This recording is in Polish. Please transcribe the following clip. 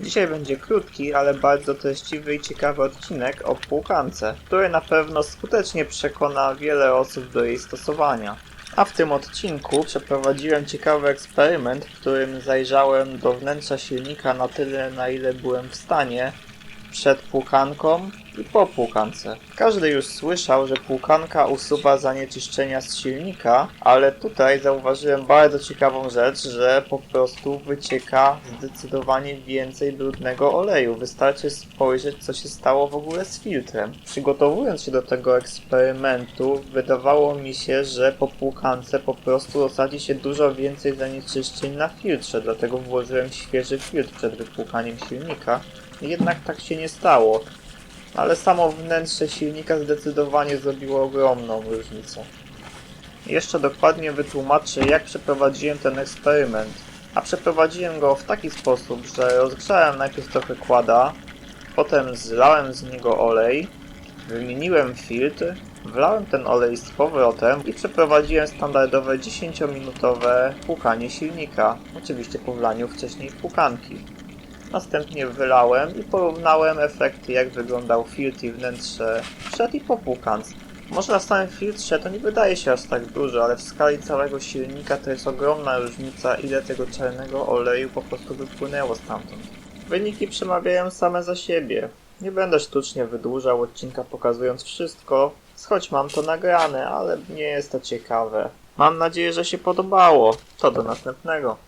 Dzisiaj będzie krótki, ale bardzo treściwy i ciekawy odcinek o płukance, który na pewno skutecznie przekona wiele osób do jej stosowania. A w tym odcinku przeprowadziłem ciekawy eksperyment, w którym zajrzałem do wnętrza silnika na tyle, na ile byłem w stanie przed płukanką i po płukance. Każdy już słyszał, że płukanka usuwa zanieczyszczenia z silnika, ale tutaj zauważyłem bardzo ciekawą rzecz, że po prostu wycieka zdecydowanie więcej brudnego oleju. Wystarczy spojrzeć, co się stało w ogóle z filtrem. Przygotowując się do tego eksperymentu, wydawało mi się, że po płukance po prostu osadzi się dużo więcej zanieczyszczeń na filtrze, dlatego włożyłem świeży filtr przed wypłukaniem silnika. Jednak tak się nie stało, ale samo wnętrze silnika zdecydowanie zrobiło ogromną różnicę. Jeszcze dokładnie wytłumaczę, jak przeprowadziłem ten eksperyment. A przeprowadziłem go w taki sposób, że rozgrzałem najpierw trochę kłada, potem zlałem z niego olej, wymieniłem filtr, wlałem ten olej z powrotem i przeprowadziłem standardowe 10-minutowe płukanie silnika, oczywiście po wlaniu wcześniej płukanki. Następnie wylałem i porównałem efekty, jak wyglądał filtr i wnętrze przed i po płukance. Może na samym filtrze to nie wydaje się aż tak dużo, ale w skali całego silnika to jest ogromna różnica, ile tego czarnego oleju po prostu wypłynęło stamtąd. Wyniki przemawiają same za siebie. Nie będę sztucznie wydłużał odcinka pokazując wszystko, choć mam to nagrane, ale nie jest to ciekawe. Mam nadzieję, że się podobało. To do następnego.